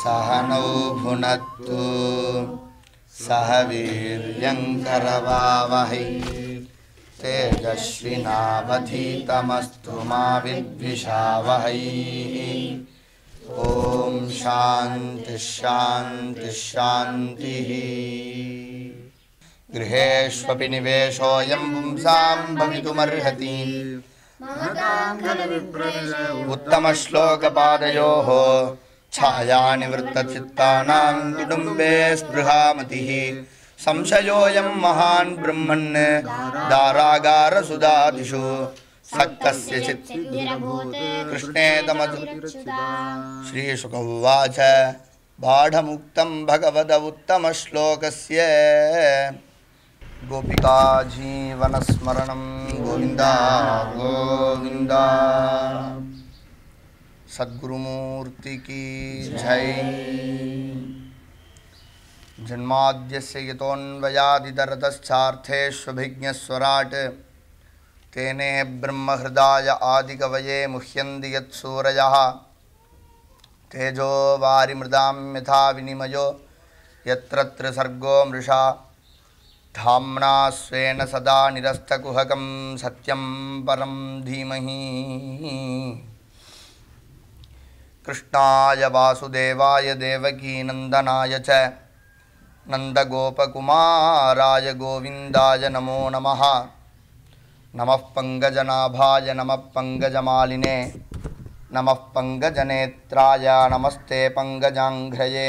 सह नौ भुनक्तु सह वीर्यङ्करवावहै। तेजस्विनावधीतमस्तु मा विद्विषावहै। ॐ शान्तिश्शान्तिश्शान्तिः गृहेष्वपि निवेशोऽयं पुंसां भवितुमर्हति। उत्तमश्लोकपादयोः। छायानिवृत्तचित्तानां विडुम्बे स्पृहामतिः। संशयोऽयं महान् ब्रह्मन् दारागारसुदादिषु। सक्तस्य चित् कृष्णे श्रीशुक उवाच बाढमुक्तं भगवदवुत्तमश्लोकस्य गोपिका जीवनस्मरणं गोविन्दा गोविन्दा। सद्गुरुमूर्ति की जय। जन्माद्यस्य यतोऽन्वयादितरतश्चार्थेष्वभिज्ञस्वराट् तेने ब्रह्महृदाय आदिकवये मुह्यन्ति यत्सूरयः तेजो वारिमृदां यथा विनिमयो यत्र मृषा। धाम्ना स्वेन सदा निरस्तकुहकं सत्यं परं धीमहि। कृष्णाय वासुदेवाय देवकीनन्दनाय च नन्दगोपकुमाराय गोविन्दाय नमो नमः नमः पङ्कजनाभाय नमः पङ्कजमालिने नमः पङ्कजनेत्राय नमस्ते पङ्कजाङ्घ्रये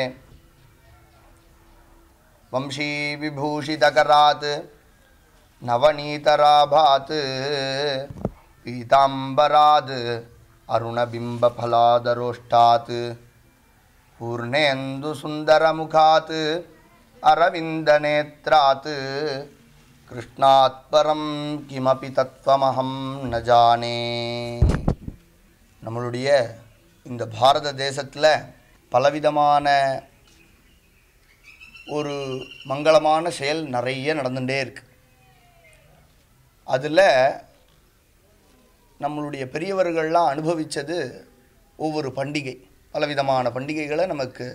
वंशीविभूषितकरात् नवनीतराभात् पीताम्बराद् அருணபிம்பலாதரோஷ்டாத் பூர்ணேந்து சுந்தரமுகாத் அரவிந்தநேத்ராத் கிருஷ்ணாத்பரம் கிமபி தத்துவமகம் நஜானே நம்மளுடைய இந்த பாரத தேசத்தில் பலவிதமான ஒரு மங்களமான செயல் நிறைய நடந்துகிட்டே இருக்குது அதில் நம்மளுடைய பெரியவர்கள்லாம் அனுபவித்தது ஒவ்வொரு பண்டிகை பலவிதமான பண்டிகைகளை நமக்கு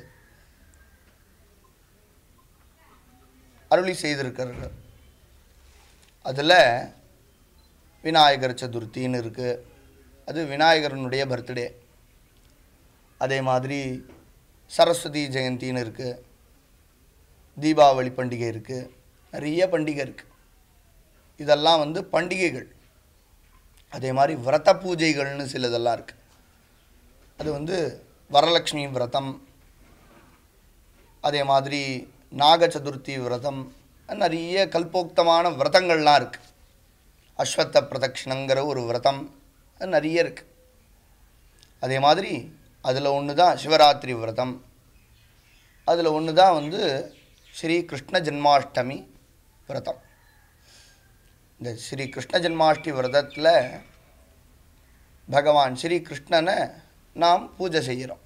அருளி செய்திருக்கிறார்கள் அதில் விநாயகர் சதுர்த்தின்னு இருக்குது அது விநாயகரனுடைய பர்த்டே அதே மாதிரி சரஸ்வதி ஜெயந்தின்னு இருக்குது தீபாவளி பண்டிகை இருக்குது நிறைய பண்டிகை இருக்குது இதெல்லாம் வந்து பண்டிகைகள். அதே மாதிரி விரத பூஜைகள்னு சிலதெல்லாம் இருக்குது அது வந்து வரலக்ஷ்மி விரதம் அதே மாதிரி நாக சதுர்த்தி விரதம் நிறைய கல்போக்தமான விரதங்கள்லாம் இருக்குது அஸ்வத்த பிரதட்சிணங்கிற ஒரு விரதம் நிறைய இருக்குது அதே மாதிரி அதில் ஒன்று தான் சிவராத்திரி விரதம். அதில் ஒன்று தான் வந்து ஸ்ரீ கிருஷ்ண ஜென்மாஷ்டமி விரதம். இந்த ஸ்ரீ கிருஷ்ண ஜென்மாஷ்டி விரதத்தில் பகவான் ஸ்ரீ கிருஷ்ணனை நாம் பூஜை செய்கிறோம்.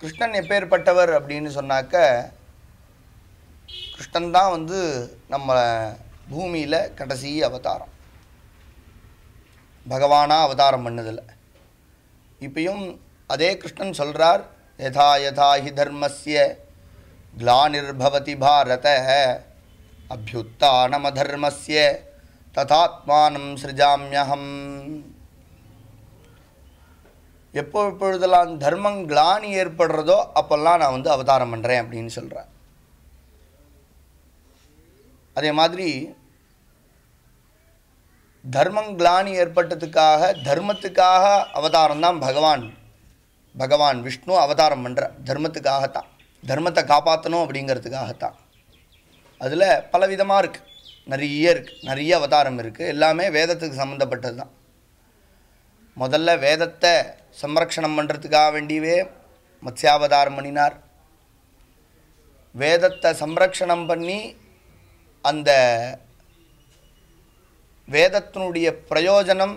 கிருஷ்ணன் எப்பேற்பட்டவர் அப்படின்னு சொன்னாக்க கிருஷ்ணன் தான் வந்து நம்ம பூமியில் கடைசி அவதாரம். பகவானாக அவதாரம் பண்ணதில் இப்பயும் அதே கிருஷ்ணன் சொல்கிறார் யதா யதா ஹி தர்மஸ்ய கிளானிர்பவதி பாரத அபியுத்தானமதர்மஸ்ய ததாத்மானம் சிருஜாமியகம் எப்போ எப்பொழுதெல்லாம் தர்மம் கிளானி ஏற்படுறதோ அப்போல்லாம் நான் வந்து அவதாரம் பண்ணுறேன் அப்படின்னு சொல்கிறேன் அதே மாதிரி தர்மம் கிளானி ஏற்பட்டதுக்காக தர்மத்துக்காக அவதாரம் தான் பகவான். பகவான் விஷ்ணு அவதாரம் பண்ணுற தர்மத்துக்காகத்தான். தர்மத்தை காப்பாற்றணும் அப்படிங்கிறதுக்காகத்தான். அதில் பலவிதமாக இருக்குது நிறைய இருக்குது நிறைய அவதாரம் இருக்குது எல்லாமே வேதத்துக்கு சம்மந்தப்பட்டது தான். முதல்ல வேதத்தை சம்ரக்ஷணம் பண்ணுறதுக்காக வேண்டியவே மத்ஸ்யாவதாரம் பண்ணினார். வேதத்தை சம்ரக்ஷணம் பண்ணி அந்த வேதத்தினுடைய பிரயோஜனம்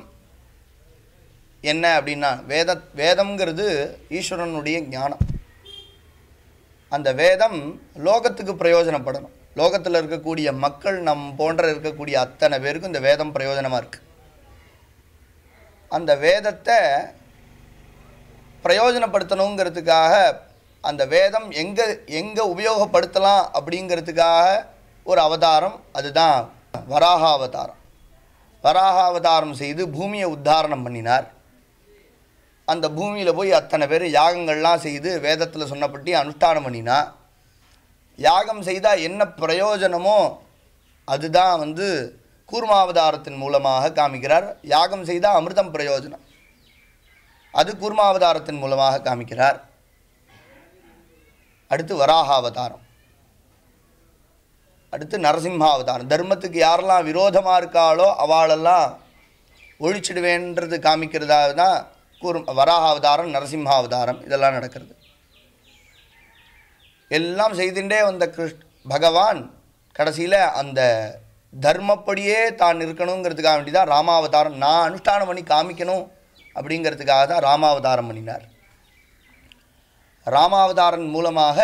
என்ன அப்படின்னா வேத வேதம்ங்கிறது ஈஸ்வரனுடைய ஞானம். அந்த வேதம் லோகத்துக்கு பிரயோஜனப்படணும். லோகத்தில் இருக்கக்கூடிய மக்கள் நம் போன்ற இருக்கக்கூடிய அத்தனை பேருக்கும் இந்த வேதம் பிரயோஜனமாக இருக்குது அந்த வேதத்தை பிரயோஜனப்படுத்தணுங்கிறதுக்காக அந்த வேதம் எங்கே எங்கே உபயோகப்படுத்தலாம் அப்படிங்கிறதுக்காக ஒரு அவதாரம் அதுதான். வராக அவதாரம் வராக அவதாரம் செய்து பூமியை உத்தாரணம் பண்ணினார். அந்த பூமியில் போய் அத்தனை பேர் யாகங்கள்லாம் செய்து வேதத்தில் சொன்னப்பட்டி அனுஷ்டானம் பண்ணினா யாகம் செய்தால் என்ன பிரயோஜனமோ அதுதான் வந்து கூர்மாவதாரத்தின் மூலமாக காமிக்கிறார். யாகம் செய்தால் அமிர்தம் பிரயோஜனம். அது கூர்மாவதாரத்தின் மூலமாக காமிக்கிறார். அடுத்து வராகாவதாரம். அடுத்து நரசிம்மாவதாரம். தர்மத்துக்கு யாரெல்லாம் விரோதமாக இருக்காளோ அவளெல்லாம் ஒழிச்சிடுவேன்றது காமிக்கிறதாக தான் கூர் வராகாவதாரம் நரசிம்ஹாவதாரம் இதெல்லாம் நடக்கிறது. எல்லாம் செய்துட்டே வந்த கிருஷ் பகவான் கடைசியில் அந்த தர்மப்படியே தான் இருக்கணுங்கிறதுக்காக வேண்டி தான் ராமாவதாரம் நான் அனுஷ்டானம் பண்ணி காமிக்கணும் அப்படிங்கிறதுக்காக தான் ராமாவதாரம் பண்ணினார். ராமாவதாரன் மூலமாக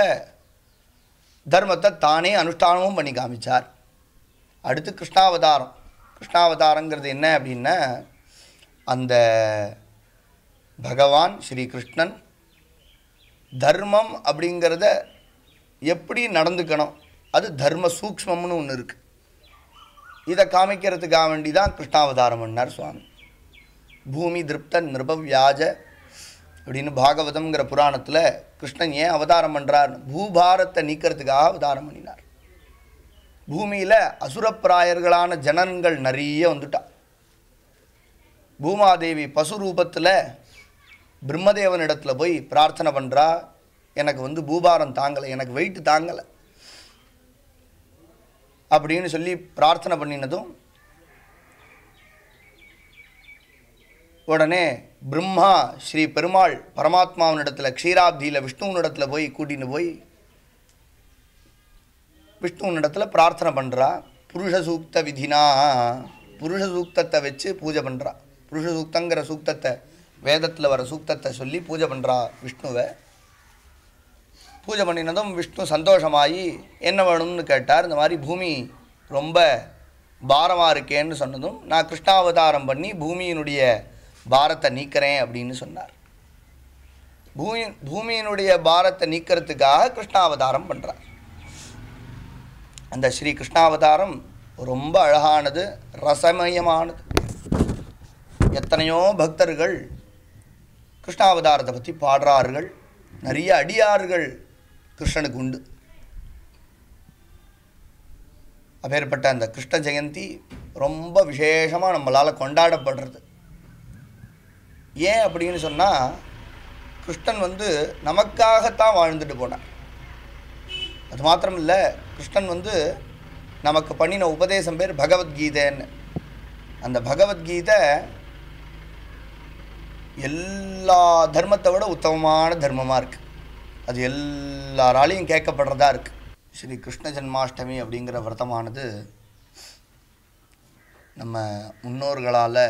தர்மத்தை தானே அனுஷ்டானமும் பண்ணி காமிச்சார். அடுத்து கிருஷ்ணாவதாரம். கிருஷ்ணாவதாரங்கிறது என்ன அப்படின்னா அந்த பகவான் ஸ்ரீ கிருஷ்ணன் தர்மம் அப்படிங்கிறத எப்படி நடந்துக்கணும்? அது தர்ம சூக்ஷ்மம்னு ஒன்று இருக்குது இதை காமிக்கிறதுக்காக வேண்டி தான் கிருஷ்ணாவதாரம் பண்ணார் சுவாமி. பூமி திருப்த நிருபவியாஜ அப்படின்னு பாகவதம்ங்கிற புராணத்தில் கிருஷ்ணன் ஏன் அவதாரம் பண்ணுறார் பூபாரத்தை நீக்கிறதுக்காக அவதாரம் பண்ணினார். பூமியில் அசுரப்பிராயர்களான ஜனங்கள் நிறைய வந்துட்டா. பூமாதேவி பசு ரூபத்தில் பிரம்மதேவனிடத்தில் போய் பிரார்த்தனை பண்ணுறா எனக்கு வந்து பூபாரம் தாங்கலை எனக்கு வெயிட் தாங்கலை அப்படின்னு சொல்லி பிரார்த்தனை பண்ணினதும் உடனே பிரம்மா ஸ்ரீ பெருமாள் பரமாத்மாவினிடத்தில் க்ஷீராப்தியில் விஷ்ணுவனிடத்தில் போய் கூட்டின்னு போய் விஷ்ணுவனிடத்தில் பிரார்த்தனை பண்ணுறா புருஷ சூக்த விதினா புருஷ சூக்தத்தை வச்சு பூஜை பண்ணுறா புருஷ சூக்தங்கிற சூக்தத்தை வேதத்தில் வர சூக்தத்தை சொல்லி பூஜை பண்ணுறா விஷ்ணுவை. பூஜை பண்ணினதும் விஷ்ணு சந்தோஷமாகி என்ன வேணும்னு கேட்டார். இந்த மாதிரி பூமி ரொம்ப பாரமாக இருக்கேன்னு சொன்னதும் நான் கிருஷ்ணாவதாரம் பண்ணி பூமியினுடைய பாரத்தை நீக்கிறேன் அப்படின்னு சொன்னார். பூமி பூமியினுடைய பாரத்தை நீக்கிறதுக்காக கிருஷ்ணாவதாரம் பண்ணுறார் அந்த ஸ்ரீ கிருஷ்ணாவதாரம் ரொம்ப அழகானது ரசமயமானது. எத்தனையோ பக்தர்கள் கிருஷ்ணாவதாரத்தை பற்றி பாடுறார்கள். நிறைய அடியார்கள் கிருஷ்ணனுக்கு உண்டு. அப்பேற்பட்ட அந்த கிருஷ்ண ஜெயந்தி ரொம்ப விசேஷமாக நம்மளால் கொண்டாடப்படுறது. ஏன் அப்படின்னு சொன்னால் கிருஷ்ணன் வந்து நமக்காகத்தான் வாழ்ந்துட்டு போனான். அது மாத்திரம் இல்லை கிருஷ்ணன் வந்து நமக்கு பண்ணின உபதேசம் பேர் பகவத்கீதைன்னு. அந்த பகவத்கீதை எல்லா தர்மத்தை விட உத்தமமான தர்மமாக இருக்குது அது எல்லாராலையும் கேட்கப்படுறதா இருக்குது ஸ்ரீ கிருஷ்ண ஜென்மாஷ்டமி அப்படிங்கிற விரதமானது நம்ம முன்னோர்களால்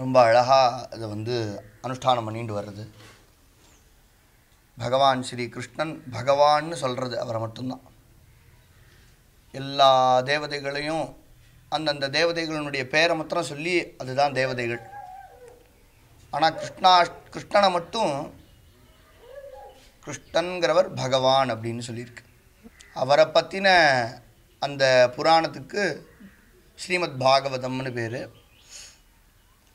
ரொம்ப அழகாக அதை வந்து அனுஷ்டானம் பண்ணிட்டு வர்றது. பகவான் ஸ்ரீ கிருஷ்ணன் பகவான்னு சொல்கிறது அவரை மட்டும்தான். எல்லா தேவதைகளையும் அந்தந்த தேவதைகளினுடைய பேரை மாத்திரம் சொல்லி அதுதான் தேவதைகள். ஆனால் கிருஷ்ணா கிருஷ்ணனை மட்டும் கிருஷ்ணன்கிறவர் பகவான் அப்படின்னு சொல்லியிருக்கு. அவரை பற்றின அந்த புராணத்துக்கு ஸ்ரீமத் பாகவதம்னு பேர்.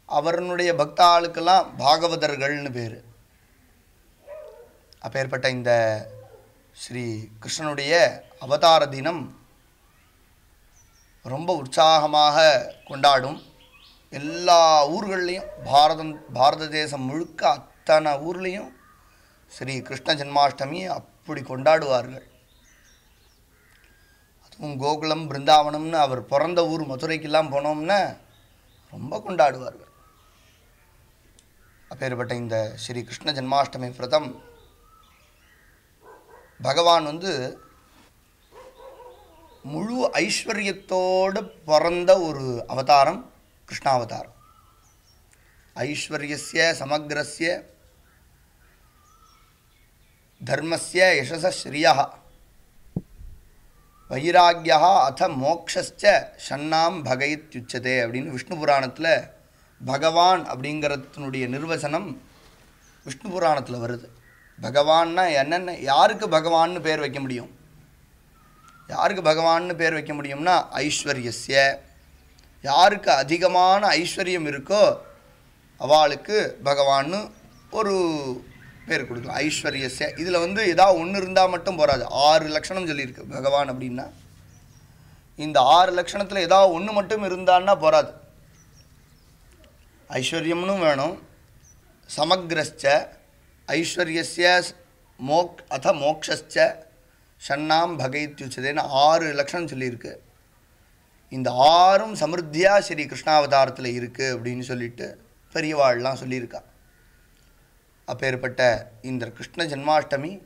அவருடைய பக்த ஆளுக்கெல்லாம் பாகவதர்கள்னு பேர். அப்பேற்பட்ட இந்த ஸ்ரீ கிருஷ்ணனுடைய அவதார தினம் ரொம்ப உற்சாகமாக கொண்டாடும். எல்லா ஊர்கள்லேயும் பாரதம் பாரத தேசம் முழுக்க அத்தனை ஊர்லேயும் ஸ்ரீ கிருஷ்ண ஜென்மாஷ்டமியை அப்படி கொண்டாடுவார்கள். அதுவும் கோகுலம் பிருந்தாவனம்னு அவர் பிறந்த ஊர் மதுரைக்கெல்லாம் போனோம்னா ரொம்ப கொண்டாடுவார்கள். அப்பேற்பட்ட இந்த ஸ்ரீ கிருஷ்ண ஜென்மாஷ்டமி விரதம் பகவான் வந்து முழு ஐஸ்வர்யத்தோடு பிறந்த ஒரு அவதாரம் கிருஷ்ணாவதாரம். ஐஸ்வர்யசிய சமக்ரஸ்ய தர்மஸ்ய யசச ஸ்ரீயா வைராக்கியா அத மோக்ஷஸ்ச ஷன்னாம் பகைத்யுச்சதே அப்படின்னு விஷ்ணு புராணத்தில் பகவான் அப்படிங்கிறதுனுடைய நிர்வசனம் விஷ்ணு புராணத்தில் வருது. பகவான்னா என்னென்ன யாருக்கு பகவான்னு பேர் வைக்க முடியும்? யாருக்கு பகவான்னு பேர் வைக்க முடியும்னா ஐஸ்வர்யஸ்ய. யாருக்கு அதிகமான ஐஸ்வர்யம் இருக்கோ அவளுக்கு பகவான்னு ஒரு பேர் கொடுக்கலாம். ஐஸ்வர்யச இதில் வந்து ஏதாவது ஒன்று இருந்தால் மட்டும் போகாது ஆறு லட்சணம் சொல்லியிருக்கு பகவான் அப்படின்னா. இந்த ஆறு லட்சணத்தில் ஏதாவது ஒன்று மட்டும் இருந்தான்னா போகாது ஐஸ்வர்யம்னு வேணும். சமக்ரஸ்ச ஐஸ்வர்யஸ்ய மோக் அத மோக்ஷஸ்ச ஷண்ணாம் பகைத்யுச்சதேன்னு ஆறு லட்சணம் சொல்லியிருக்கு. இந்த ஆறும் சமிருத்தியாக ஸ்ரீ கிருஷ்ணாவதாரத்தில் இருக்குது அப்படின்னு சொல்லிட்டு பெரியவாள்லாம் சொல்லியிருக்கா. அப்பேற்பட்ட இந்த கிருஷ்ண ஜென்மாஷ்டமி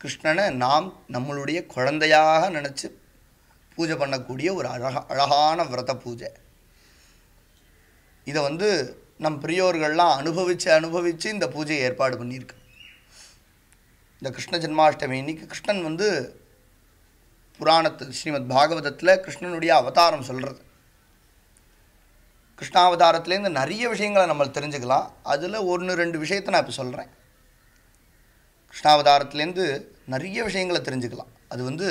கிருஷ்ணனை நாம் நம்மளுடைய குழந்தையாக நினச்சி பூஜை பண்ணக்கூடிய ஒரு அழகா அழகான விரத பூஜை. இதை வந்து நம் பெரியோர்கள்லாம் அனுபவித்து அனுபவித்து இந்த பூஜையை ஏற்பாடு பண்ணியிருக்கு. இந்த கிருஷ்ண ஜென்மாஷ்டமி இன்னைக்கு கிருஷ்ணன் வந்து புராணத்தில் ஸ்ரீமத் பாகவதத்தில் கிருஷ்ணனுடைய அவதாரம் சொல்கிறது கிருஷ்ணாவதாரத்துலேருந்து நிறைய விஷயங்களை நம்ம தெரிஞ்சுக்கலாம். அதில் ஒன்று ரெண்டு விஷயத்தை நான் இப்போ சொல்கிறேன் கிருஷ்ணாவதாரத்துலேருந்து நிறைய விஷயங்களை தெரிஞ்சுக்கலாம். அது வந்து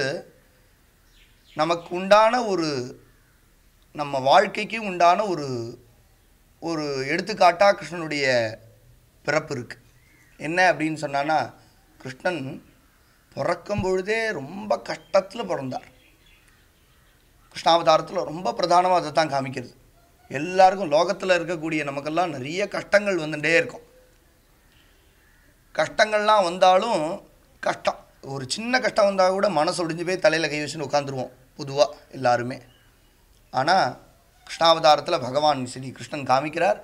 நமக்கு உண்டான ஒரு நம்ம வாழ்க்கைக்கு உண்டான ஒரு ஒரு எடுத்துக்காட்டாக கிருஷ்ணனுடைய பிறப்பு இருக்குது என்ன அப்படின்னு சொன்னான்னா கிருஷ்ணன் பிறக்கும் பொழுதே ரொம்ப கஷ்டத்தில் பிறந்தார். கிருஷ்ணாவதாரத்தில் ரொம்ப பிரதானமாக அதை தான் காமிக்கிறது. எல்லாருக்கும் லோகத்தில் இருக்கக்கூடிய நமக்கெல்லாம் நிறைய கஷ்டங்கள் வந்துட்டே இருக்கும். கஷ்டங்கள்லாம் வந்தாலும் கஷ்டம். ஒரு சின்ன கஷ்டம் வந்தால் கூட மனசு ஒடிஞ்சு போய் தலையில் கை வச்சுன்னு உட்காந்துருவோம் பொதுவாக எல்லாருமே. ஆனால் கிருஷ்ணாவதாரத்தில் பகவான் ஸ்ரீ கிருஷ்ணன் காமிக்கிறார்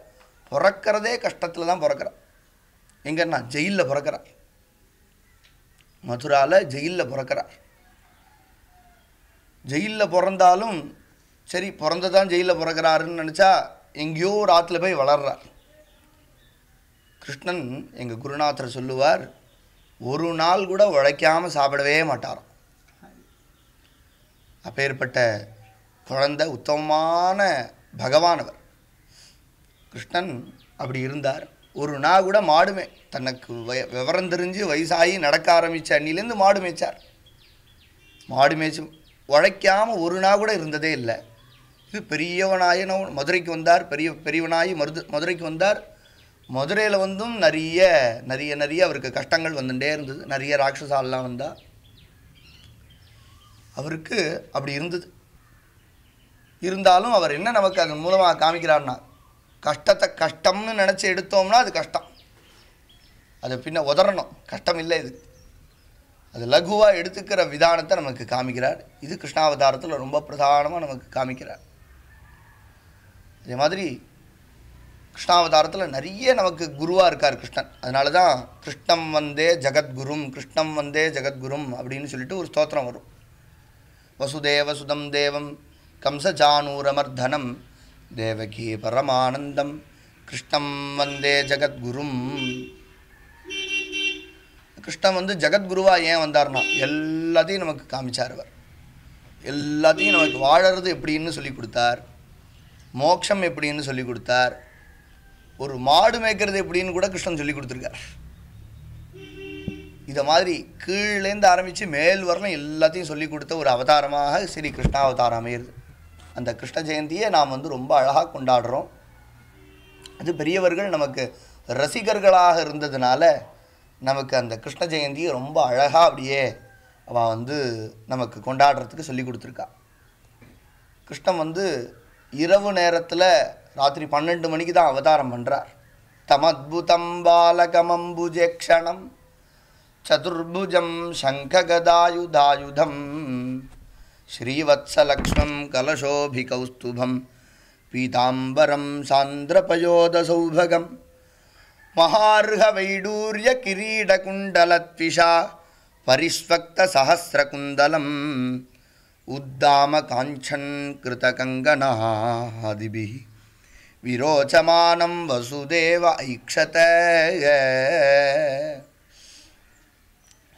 பிறக்கிறதே கஷ்டத்தில் தான் பிறக்கிறார் எங்கன்னா ஜெயிலில் பிறக்கிறார் மதுராவில் ஜெயிலில் பிறக்கிறார். ஜெயிலில் பிறந்தாலும் சரி பிறந்ததான் ஜெயிலில் பிறக்கிறாருன்னு நினச்சா எங்கேயோ ஒரு ஆற்றுல போய் வளர்றார். கிருஷ்ணன் எங்கள் குருநாதர் சொல்லுவார் ஒரு நாள் கூட உழைக்காமல் சாப்பிடவே மாட்டாராம். அப்பேற்பட்ட குழந்தை உத்தமமான பகவானவர். கிருஷ்ணன் அப்படி இருந்தார். ஒரு நாள் கூட மாடுமே தனக்கு வய விவரம் தெரிஞ்சு வயசாகி நடக்க ஆரம்பித்த அன்னிலேருந்து மாடு மேய்ச்சார். மாடு மேய்ச்சி உழைக்காமல் ஒரு நாள் கூட இருந்ததே இல்லை. இது பெரியவனாய மதுரைக்கு வந்தார். பெரிய பெரியவனாகி மருது மதுரைக்கு வந்தார். மதுரையில் வந்தும் நிறைய நிறைய நிறைய அவருக்கு கஷ்டங்கள் வந்துட்டே இருந்தது. நிறைய ராட்சசாலெலாம் வந்தால் அவருக்கு அப்படி இருந்தது. இருந்தாலும் அவர் என்ன நமக்கு அதன் மூலமாக காமிக்கிறார்னா கஷ்டத்தை கஷ்டம்னு நினச்சி எடுத்தோம்னா அது கஷ்டம். அதை பின்ன உதறணும். கஷ்டம் இல்லை இது. அது லகுவாக எடுத்துக்கிற விதானத்தை நமக்கு காமிக்கிறார். இது கிருஷ்ணாவதாரத்தில் ரொம்ப பிரதானமாக நமக்கு காமிக்கிறார். அதே மாதிரி கிருஷ்ணாவதாரத்தில் நிறைய நமக்கு குருவாக இருக்கார் கிருஷ்ணன். அதனால தான் கிருஷ்ணம் வந்தே ஜெகத்குரும் கிருஷ்ணம் வந்தே ஜெகத்குரும் அப்படின்னு சொல்லிட்டு ஒரு ஸ்தோத்திரம் வரும். வசுதேவ சுதம் தேவம் கம்சஜானூரமர்தனம் தேவகி பரமானந்தம் கிருஷ்ணம் வந்தே ஜெகத்குரும். கிருஷ்ணன் வந்து ஜெகத்குருவாக ஏன் வந்தார்னா எல்லாத்தையும் நமக்கு காமிச்சார் அவர். எல்லாத்தையும் நமக்கு வாழறது எப்படின்னு சொல்லி கொடுத்தார். மோட்சம் எப்படின்னு சொல்லி கொடுத்தார். ஒரு மாடு மேய்க்கிறது எப்படின்னு கூட கிருஷ்ணன் சொல்லி கொடுத்துருக்கார். இதை மாதிரி கீழேருந்து ஆரம்பித்து மேல் வரலும் எல்லாத்தையும் சொல்லி கொடுத்த ஒரு அவதாரமாக ஸ்ரீ கிருஷ்ணாவதாரம் அமையிறது. அந்த கிருஷ்ண ஜெயந்தியை நாம் வந்து ரொம்ப அழகாக கொண்டாடுறோம். அது பெரியவர்கள் நமக்கு ரசிகர்களாக இருந்ததுனால நமக்கு அந்த கிருஷ்ண ஜெயந்தியை ரொம்ப அழகாக அப்படியே அவள் வந்து நமக்கு கொண்டாடுறதுக்கு சொல்லி கொடுத்துருக்கா. கிருஷ்ணன் வந்து இரவு நேரத்தில் ராத்திரி பன்னெண்டு மணிக்கு தான் அவதாரம் பண்ணுறார் தமத்புதம் பாலகமம்புஜேக்ஷணம் சதுர்புஜம் சங்ககதாயுதாயுதம் ஸ்ரீவத்சலக்ஷ்மம் கலசோபி கௌஸ்துபம் பீதாம்பரம் சாந்திரபயோதசௌபகம் மகார்ஹ வைடூரிய கிரீடகுண்டலத்விஷா பரிஸ்வக்த சகசிரகுந்தலம் உத்தாம காஞ்சன் உத்தாமகாஞ்சன் கிருதகங்கனாதிபிः விரோச்சமானம் வசுதேவ ஐக்ஷத.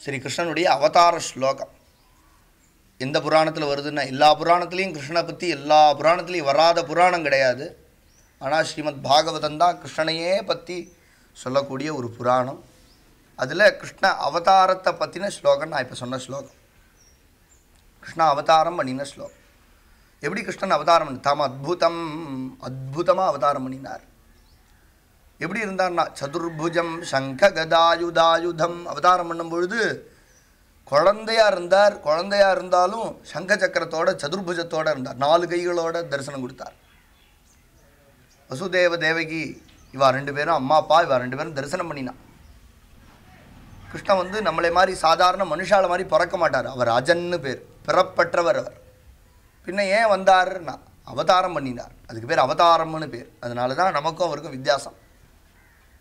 ஸ்ரீகிருஷ்ணனுடைய அவதார ஸ்லோகம். எந்த புராணத்தில் வருதுன்னா எல்லா புராணத்துலேயும் கிருஷ்ணனை பற்றி எல்லா புராணத்துலேயும் வராத புராணம் கிடையாது. ஆனால் ஸ்ரீமத் பாகவதந்தான் கிருஷ்ணனையே பற்றி சொல்லக்கூடிய ஒரு புராணம். அதில் கிருஷ்ண அவதாரத்தை பற்றின ஸ்லோகம் நான் இப்போ சொன்ன ஸ்லோகம். கிருஷ்ண அவதாரம் பண்ணின ஸ்லோகம். எப்படி கிருஷ்ணன் அவதாரம் பண்ணி தாம் அத்புதம் அத்புதமாக அவதாரம் பண்ணினார். எப்படி இருந்தார்னா சதுர்புஜம் சங்க கதாயுதாயுதம் அவதாரம் பண்ணும் பொழுது குழந்தையா இருந்தார் குழந்தையா இருந்தாலும் சங்க சக்கரத்தோட சதுர்புஜத்தோடு இருந்தார். நாலு கைகளோட தரிசனம் கொடுத்தார். வசுதேவ தேவகி இவா ரெண்டு பேரும் அம்மா அப்பா இவா ரெண்டு பேரும் தரிசனம் பண்ணினான் கிருஷ்ணன் வந்து நம்மளை மாதிரி சாதாரண மனுஷால மாதிரி பிறக்க மாட்டார். அவர் அஜன்னு பேர். பிறப்பற்றவர் அவர். பின்ன ஏன் வந்தாருன்னா அவதாரம் பண்ணினார். அதுக்கு பேர் அவதாரம்னு பேர். அதனால தான் நமக்கும் அவருக்கும் வித்தியாசம்.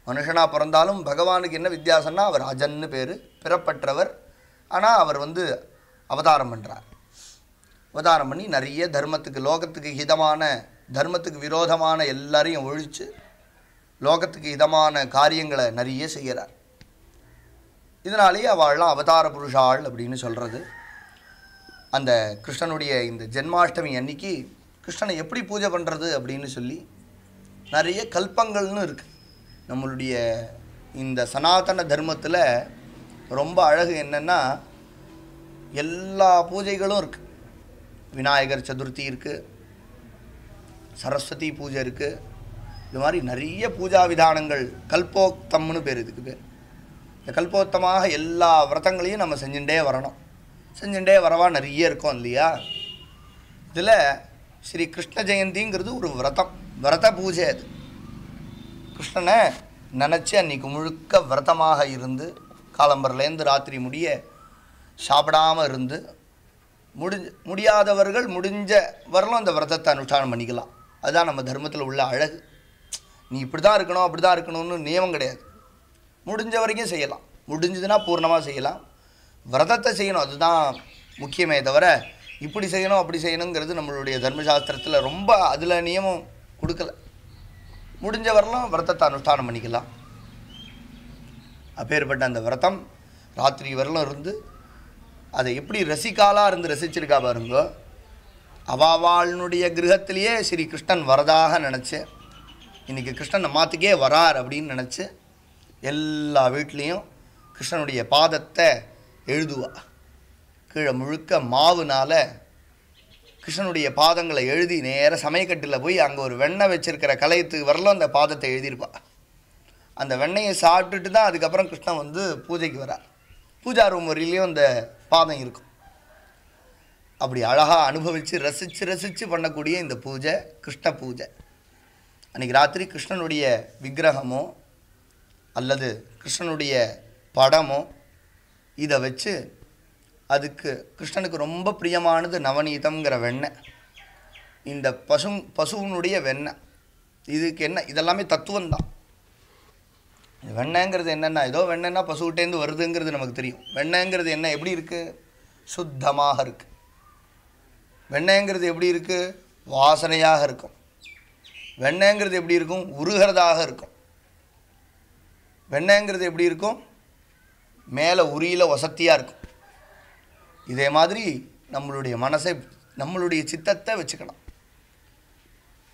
மனுஷனாக பிறந்தாலும் பகவானுக்கு என்ன வித்தியாசம்னா அவர் அஜன்னு பேர் பிறப்பற்றவர். ஆனால் அவர் வந்து அவதாரம் பண்ணுறார் அவதாரம் பண்ணி நிறைய தர்மத்துக்கு லோகத்துக்கு ஹிதமான தர்மத்துக்கு விரோதமான எல்லாரையும் ஒழித்து லோகத்துக்கு இதமான காரியங்களை நிறைய செய்கிறார். இதனாலேயே அவள்லாம் அவதார புருஷாள் அப்படின்னு சொல்கிறது அந்த கிருஷ்ணனுடைய இந்த ஜென்மாஷ்டமி அன்னைக்கு கிருஷ்ணனை எப்படி பூஜை பண்ணுறது அப்படின்னு சொல்லி நிறைய கல்பங்கள்னு இருக்குது நம்மளுடைய இந்த சனாதன தர்மத்தில் ரொம்ப அழகு என்னென்னா எல்லா பூஜைகளும் இருக்குது விநாயகர் சதுர்த்தி இருக்குது சரஸ்வதி பூஜை இருக்குது இது மாதிரி நிறைய பூஜா விதானங்கள் கல்போக்தம்னு பேர் இதுக்கு பேர். இந்த கல்போத்தமாக எல்லா விரதங்களையும் நம்ம செஞ்சுட்டே வரணும். செஞ்சுட்டே வரவா நிறைய இருக்கும் இல்லையா? இதில் ஸ்ரீ கிருஷ்ண ஜெயந்திங்கிறது ஒரு விரதம். விரத பூஜை அது. கிருஷ்ணனை நினச்சி அன்னைக்கு முழுக்க விரதமாக இருந்து காலம்பரிலேருந்து ராத்திரி முடிய சாப்பிடாமல் இருந்து முடிஞ்ச முடியாதவர்கள் முடிஞ்ச வரலும் அந்த விரதத்தை அனுஷ்டானம் பண்ணிக்கலாம். அதுதான் நம்ம தர்மத்தில் உள்ள அழகு. நீ இப்படி தான் இருக்கணும் அப்படி தான் இருக்கணும்னு நியமம் கிடையாது. முடிஞ்ச வரைக்கும் செய்யலாம். முடிஞ்சதுன்னா பூர்ணமாக செய்யலாம். விரதத்தை செய்யணும். அதுதான் முக்கியமே தவிர இப்படி செய்யணும் அப்படி செய்யணுங்கிறது நம்மளுடைய தர்மசாஸ்திரத்தில் ரொம்ப அதில் நியமம் கொடுக்கல. முடிஞ்ச வரலாம் விரதத்தை அனுஷ்டானம் பண்ணிக்கலாம். அப்பேற்பட்ட அந்த விரதம் ராத்திரி வரலும் இருந்து அதை எப்படி ரசிக்காலாக இருந்து ரசிச்சிருக்கா பாருங்கோ. அவாவாளுடைய கிரகத்திலேயே ஸ்ரீ கிருஷ்ணன் வரதாக நினச்சி இன்றைக்கி கிருஷ்ணன் நம்மாத்துக்கே வரார் அப்படின்னு நினச்சி எல்லா வீட்லேயும் கிருஷ்ணனுடைய பாதத்தை எழுதுவா. கீழே முழுக்க மாவுனால் கிருஷ்ணனுடைய பாதங்களை எழுதி நேர சமயக்கட்டில் போய் அங்கே ஒரு வெண்ணெய் வச்சிருக்கிற கலையத்துக்கு வரலும் அந்த பாதத்தை எழுதியிருப்பா. அந்த வெண்ணெயை சாப்பிட்டுட்டு தான் அதுக்கப்புறம் கிருஷ்ணன் வந்து பூஜைக்கு வரார். பூஜா ரூம் வரையிலையும் அந்த பாதம் இருக்கும். அப்படி அழகாக அனுபவித்து ரசித்து ரசித்து பண்ணக்கூடிய இந்த பூஜை கிருஷ்ண பூஜை. அன்றைக்கி ராத்திரி கிருஷ்ணனுடைய விக்கிரகமோ அல்லது கிருஷ்ணனுடைய படமோ இதை வச்சு அதுக்கு கிருஷ்ணனுக்கு ரொம்ப பிரியமானது நவநீதம்ங்கிற வெண்ணெய் இந்த பசு பசுவினுடைய வெண்ணெய் இதுக்கு என்ன இதெல்லாமே தத்துவம்தான். வெண்ணெய்ங்கிறது என்னென்னா ஏதோ வெண்ணெய்னா பசுக்கிட்டேருந்து வருதுங்கிறது நமக்கு தெரியும். வெண்ணெய்ங்கிறது என்ன எப்படி இருக்குது சுத்தமாக இருக்குது வெண்ணெய்ங்கிறது எப்படி இருக்குது வாசனையாக இருக்கும். வெண்ணெய்ங்கிறது எப்படி இருக்கும்? உருகிறதாக இருக்கும். வெண்ணெய்ங்கிறது எப்படி இருக்கும்? மேலே உரியில் வசத்தியாக இருக்கும். இதே மாதிரி நம்மளுடைய மனசை நம்மளுடைய சித்தத்தை வச்சுக்கணும்.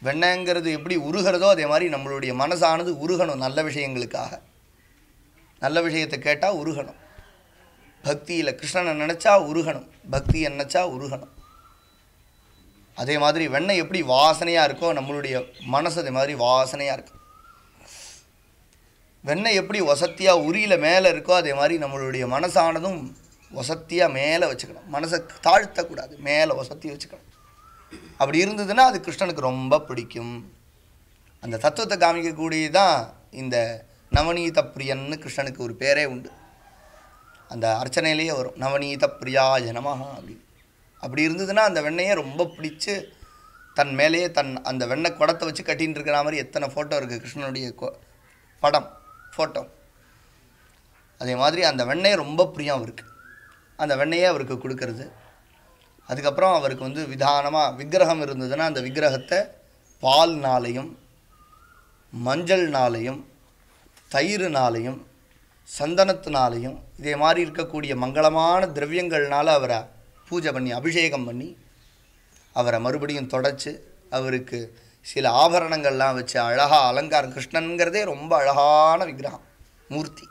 வெண்ணங்கிறது எப்படி உருகிறதோ அதே மாதிரி நம்மளுடைய மனசானது உருகணும் நல்ல விஷயங்களுக்காக. நல்ல விஷயத்தை கேட்டால் உருகணும். பக்தியில் கிருஷ்ணனை நினச்சா உருகணும். பக்தியை நினச்சா உருகணும். அதே மாதிரி வெண்ணெய் எப்படி வாசனையாக இருக்கோ நம்மளுடைய மனசு அதே மாதிரி வாசனையாக இருக்கும். வெண்ணெய் எப்படி வசத்தியாக உரியில் மேலே இருக்கோ அதே மாதிரி நம்மளுடைய மனசானதும் வசத்தியாக மேலே வச்சுக்கணும். மனசை தாழ்த்தக்கூடாது. மேலே வசத்தி வச்சுக்கணும். அப்படி இருந்ததுன்னா அது கிருஷ்ணனுக்கு ரொம்ப பிடிக்கும். அந்த தத்துவத்தை காமிக்கக்கூடியதான் இந்த நவநீத பிரியன்னு கிருஷ்ணனுக்கு ஒரு பேரே உண்டு. அந்த அர்ச்சனையிலேயே வரும். நவநீத பிரியா ஜனமாக அப்படி அப்படி இருந்ததுன்னா அந்த வெண்ணையை ரொம்ப பிடிச்சி தன் மேலேயே தன் அந்த வெண்ணெய் குடத்தை வச்சு கட்டின்னு இருக்கிற மாதிரி எத்தனை ஃபோட்டோ இருக்குது கிருஷ்ணனுடைய படம். ஃபோட்டோ அதே மாதிரி அந்த வெண்ணெய் ரொம்ப பிரியம் அவருக்கு. அந்த வெண்ணெயை அவருக்கு கொடுக்கறது. அதுக்கப்புறம் அவருக்கு வந்து விதானமாக விக்கிரகம் இருந்ததுன்னா அந்த விக்கிரகத்தை பால்னாலையும் மஞ்சள்னாலையும் தயிர்னாலையும் சந்தனத்தினாலையும் இதே மாதிரி இருக்கக்கூடிய மங்களமான திரவியங்கள்னால் அவரை பூஜை பண்ணி அபிஷேகம் பண்ணி அவரை மறுபடியும் தொடச்சு அவருக்கு சில ஆபரணங்கள்லாம் வச்சு அழகாக அலங்காரம் கிருஷ்ணனுங்கிறதே ரொம்ப அழகான விக்கிரகம் மூர்த்தி.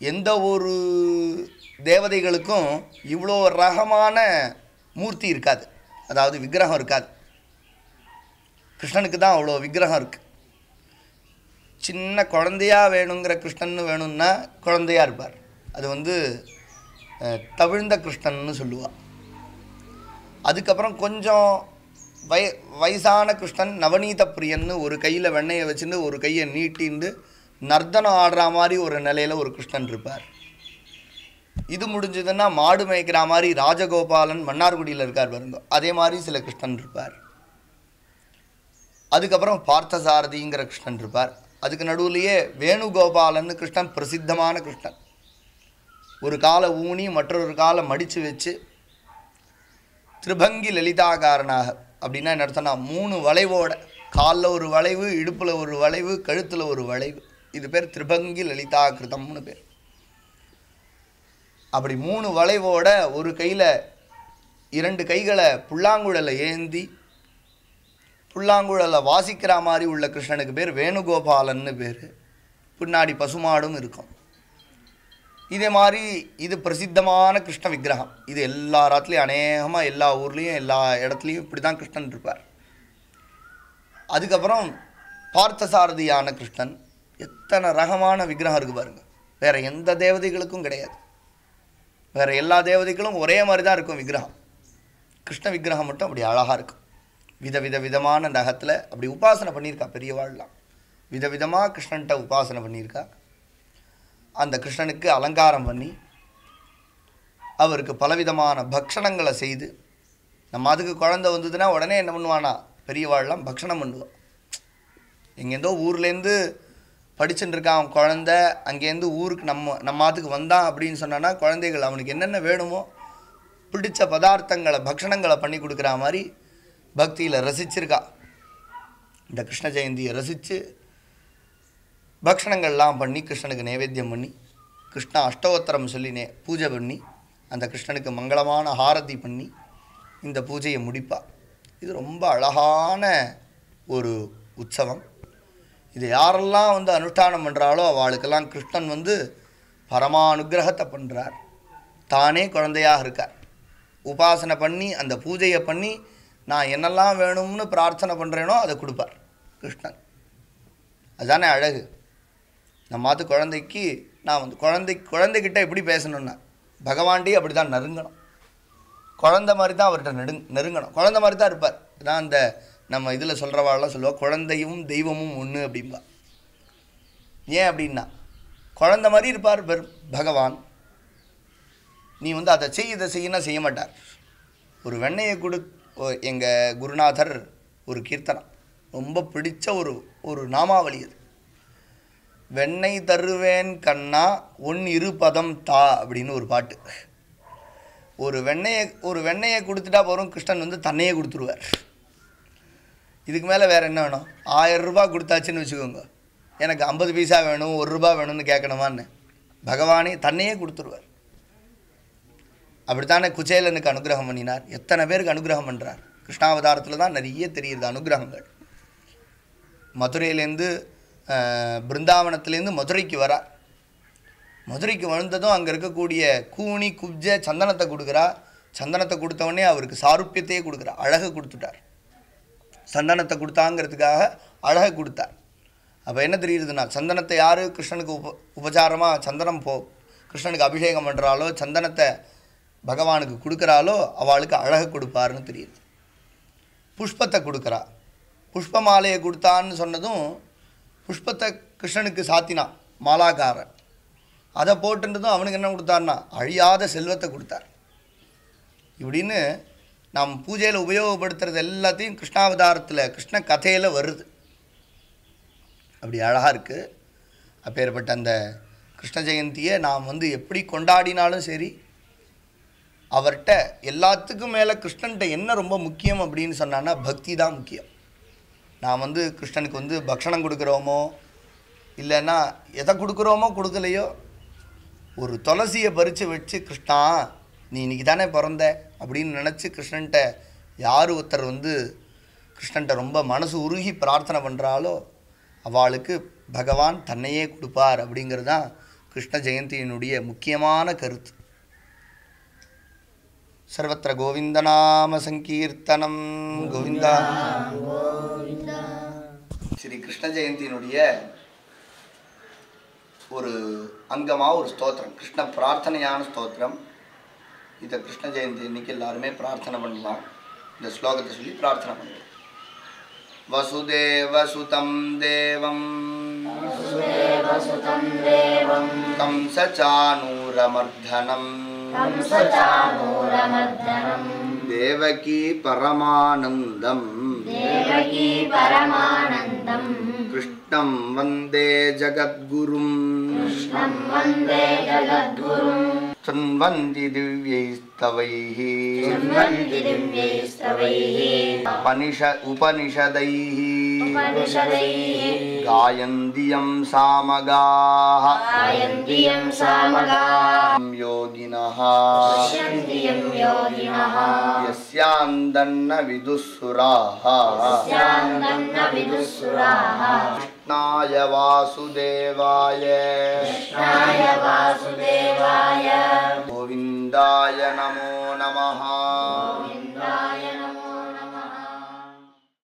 எந்த ஒரு தேவதைகளுக்கும் இவ்வளோ ரகமான மூர்த்தி இருக்காது. அதாவது விக்கிரகம் இருக்காது. கிருஷ்ணனுக்கு தான் அவ்வளோ விக்கிரகம் இருக்குது சின்ன குழந்தையா வேணுங்கிற கிருஷ்ணன் வேணும்னா குழந்தையாக இருப்பார். அது வந்து தவிழ்ந்த கிருஷ்ணன்னு சொல்லுவாள் அதுக்கப்புறம் கொஞ்சம் வய வயசான கிருஷ்ணன் நவநீத பிரியன்னு ஒரு கையில் வெண்ணெயை வச்சுட்டு ஒரு கையை நீட்டிண்டு நர்த்தனம் ஆடுற மாதிரி ஒரு நிலையில் ஒரு கிருஷ்ணன் இருப்பார். இது முடிஞ்சதுன்னா மாடு மேய்க்கிற மாதிரி ராஜகோபாலன் மன்னார்குடியில் இருக்கார் பாருங்க. அதே மாதிரி சில கிருஷ்ணன் இருப்பார். அதுக்கப்புறம் பார்த்தசாரதிங்கிற கிருஷ்ணன் இருப்பார். அதுக்கு நடுவுலையே வேணுகோபாலன்னு கிருஷ்ணன் பிரசித்தமான கிருஷ்ணன். ஒரு காலை ஊனி மற்றொரு காலை மடித்து வச்சு திருபங்கி லலிதாகாரனாக அப்படின்னா என்ன அர்த்தம்னா மூணு வளைவோட காலில் ஒரு வளைவு இடுப்பில் ஒரு வளைவு கழுத்தில் ஒரு வளைவு. இது பேர் திரிபங்கி லலிதா கிருதம்னு பேர். அப்படி மூணு வளைவோட ஒரு கையில் இரண்டு கைகளை புல்லாங்குழலை ஏந்தி புல்லாங்குழலை வாசிக்கிற மாதிரி உள்ள கிருஷ்ணனுக்கு பேர் வேணுகோபாலன்னு பேர். பின்னாடி பசுமாடும் இருக்கும். இதே மாதிரி இது பிரசித்தமான கிருஷ்ண விக்கிரகம். இது எல்லா ராத்துலேயும் அநேகமாக எல்லா ஊர்லேயும் எல்லா இடத்துலையும் இப்படி தான் கிருஷ்ணன் இருப்பார். அதுக்கப்புறம் பார்த்தசாரதியான கிருஷ்ணன் எத்தனை ரகமான விக்கிரகம் இருக்குது பாருங்கள் வேறு எந்த தேவதைகளுக்கும் கிடையாது. வேற எல்லா தேவதைகளும் ஒரே மாதிரி தான் இருக்கும் விக்கிரகம். கிருஷ்ண விக்கிரகம் மட்டும் அப்படி அழகாக இருக்கும். வித வித விதமான நகத்தில் அப்படி உபாசனை பண்ணியிருக்கா பெரியவாள்லாம். விதவிதமாக கிருஷ்ணன்ட்ட உபாசனை பண்ணியிருக்கா. அந்த கிருஷ்ணனுக்கு அலங்காரம் பண்ணி அவருக்கு பலவிதமான பக்ஷணங்களை செய்து நம்ம அதுக்கு குழந்த வந்ததுன்னா உடனே என்ன பண்ணுவானா பெரியவாள்லாம் பக்ஷணம் பண்ணுவான் எங்கேருந்தோ ஊர்லேருந்து படிச்சுட்டு இருக்கான் குழந்த அங்கேருந்து ஊருக்கு நம்ம நம்ம ஆத்துக்கு வந்தான் அப்படின்னு சொன்னான்னா குழந்தைகள் அவனுக்கு என்னென்ன வேணுமோ பிடிச்ச பதார்த்தங்களை பக்ஷணங்களை பண்ணி கொடுக்குற மாதிரி பக்தியில் ரசிச்சிருக்கா. இந்த கிருஷ்ண ஜெயந்தியை ரசித்து பக்ஷணங்கள்லாம் பண்ணி கிருஷ்ணனுக்கு நைவேத்தியம் பண்ணி கிருஷ்ணா அஷ்டோத்தரம் சொல்லி நே பூஜை பண்ணி அந்த கிருஷ்ணனுக்கு மங்களமான ஹாரதி பண்ணி இந்த பூஜையை முடிப்பாள். இது ரொம்ப அழகான ஒரு உற்சவம். இது யாரெல்லாம் வந்து அனுஷ்டானம் பண்ணுறாளோ அவளுக்கெல்லாம் கிருஷ்ணன் வந்து பரமானுகிரகத்தை பண்ணுறார் தானே குழந்தையாக இருக்கார். உபாசனை பண்ணி அந்த பூஜையை பண்ணி நான் என்னெல்லாம் வேணும்னு பிரார்த்தனை பண்ணுறேனோ அதை கொடுப்பார் கிருஷ்ணன். அதுதானே அழகு. நம்ம மாத்து குழந்தைக்கு நான் வந்து குழந்தை குழந்தைகிட்ட எப்படி பேசணும்னா பகவான்டி அப்படி தான் நெருங்கணும். குழந்தை மாதிரி தான் அவர்கிட்ட நெடு நெருங்கணும். குழந்தை மாதிரி தான் இருப்பார். இதான் அந்த நம்ம இதில் சொல்கிறவாள்லாம் சொல்லுவாள் குழந்தையும் தெய்வமும் ஒன்று அப்படிம்பா. ஏன் அப்படின்னா குழந்தை மாதிரி இருப்பார் பெரு பகவான். நீ வந்து அதை செய் இதை செய்யினா செய்ய மாட்டார். ஒரு வெண்ணையை கொடு எங்கள் குருநாதர் ஒரு கீர்த்தனம். ரொம்ப பிடிச்ச ஒரு ஒரு நாமாவளி அது. வெண்ணெய் தருவேன் கண்ணா உன் இருபதம் தா அப்படின்னு ஒரு பாட்டு. ஒரு வெண்ணையை ஒரு வெண்ணையை கொடுத்துட்டா போகிறோம் கிருஷ்ணன் வந்து தன்னையே கொடுத்துருவார். இதுக்கு மேலே வேறு என்ன வேணும்? ஆயிரம் ரூபா கொடுத்தாச்சுன்னு வச்சுக்கோங்க. எனக்கு ஐம்பது பைசா வேணும் ஒரு ரூபா வேணும்னு கேட்கணுமான்னு. பகவானே தன்னையே கொடுத்துருவார். அப்படித்தானே குச்சேலனுக்கு அனுகிரகம் பண்ணினார். எத்தனை பேருக்கு அனுகிரகம் பண்ணுறார் கிருஷ்ணாவதாரத்தில் தான் நிறைய தெரியுது அனுகிரகங்கள். மதுரையிலேருந்து பிருந்தாவனத்துலேருந்து மதுரைக்கு வரார் மதுரைக்கு வந்ததும் அங்கே இருக்கக்கூடிய கூனி குப்ஜ சந்தனத்தை கொடுக்குறா. சந்தனத்தை கொடுத்தவொடனே அவருக்கு சாருப்பியத்தையே கொடுக்குறா. அழகை கொடுத்துட்டார். சந்தனத்தை கொடுத்தாங்கிறதுக்காக அழகை கொடுத்தார். அப்போ என்ன தெரியுதுன்னா சந்தனத்தை யார் கிருஷ்ணனுக்கு உப உபச்சாரமாக சந்தனம் போ கிருஷ்ணனுக்கு அபிஷேகம் பண்ணுறாலோ சந்தனத்தை பகவானுக்கு கொடுக்குறாலோ அவளுக்கு அழகை கொடுப்பாருன்னு தெரியுது. புஷ்பத்தை கொடுக்குறா. புஷ்ப மாலையை கொடுத்தான்னு சொன்னதும் புஷ்பத்தை கிருஷ்ணனுக்கு சாத்தினான் மாலாக்காரன் அதை போட்டுன்றதும் அவனுக்கு என்ன கொடுத்தாருன்னா அழியாத செல்வத்தை கொடுத்தார். இப்படின்னு நாம் பூஜையில் உபயோகப்படுத்துறது எல்லாத்தையும் கிருஷ்ணாவதாரத்தில் கிருஷ்ண கதையில் வருது. அப்படி அழகாக இருக்குது அப்பேற்பட்ட அந்த கிருஷ்ண ஜெயந்தியை நாம் வந்து எப்படி கொண்டாடினாலும் சரி அவர்கிட்ட எல்லாத்துக்கும் மேலே கிருஷ்ணன்ட்ட என்ன ரொம்ப முக்கியம் அப்படின்னு சொன்னான்னா பக்தி தான் முக்கியம். நான் வந்து கிருஷ்ணனுக்கு வந்து பக்ஷணம் கொடுக்குறோமோ இல்லைன்னா எதை கொடுக்குறோமோ கொடுக்கலையோ ஒரு துளசியை பறித்து வச்சு கிருஷ்ணா நீ இன்னைக்கு தானே பிறந்த? அப்படின்னு நினச்சி கிருஷ்ணன்ட்ட யார் ஒருத்தர் வந்து கிருஷ்ணன்ட்ட ரொம்ப மனசு உருகி பிரார்த்தனை பண்ணுறாலோ அவளுக்கு பகவான் தன்னையே கொடுப்பார் அப்படிங்கிறது தான் கிருஷ்ண ஜெயந்தியினுடைய முக்கியமான கருத்து. சர்வத்திர கோவிந்தநாம சங்கீர்த்தனம் கோவிந்தா. श्री कृष्ण जयंती अंगोत्र कृष्ण प्रार्थन स्तोत्र कृष्ण जयंती प्रार्थना पड़ना श्लोक प्रार्थना पड़ा वसुदेव सुतम कंसचानूरमर्दनम देवकी परमानन्दम्। देवकी परमानन्दम्। कृष्णं वन्दे जगद्गुरुम्। कृष्णं वन्दे जगद्गुरुम्। शृण्वन्ति दिव्यैस्तवैः। शृण्वन्ति दिव्यैस्तवैः। उपनिष उपनिषदैः उपनिषदैः। गायन्दियं सामगाः। गायन्दियं सामगां। योगिनः। पश्यन्दियं योगिनः। यस्यान्दन्न विदुःसुराः। यस्यान्दन्न यस्यान्दन्नविदुस्सुराः कृष्णाय वासुदेवाय। कृष्णाय वासुदेवाय। गोविन्दाय नमो नमः।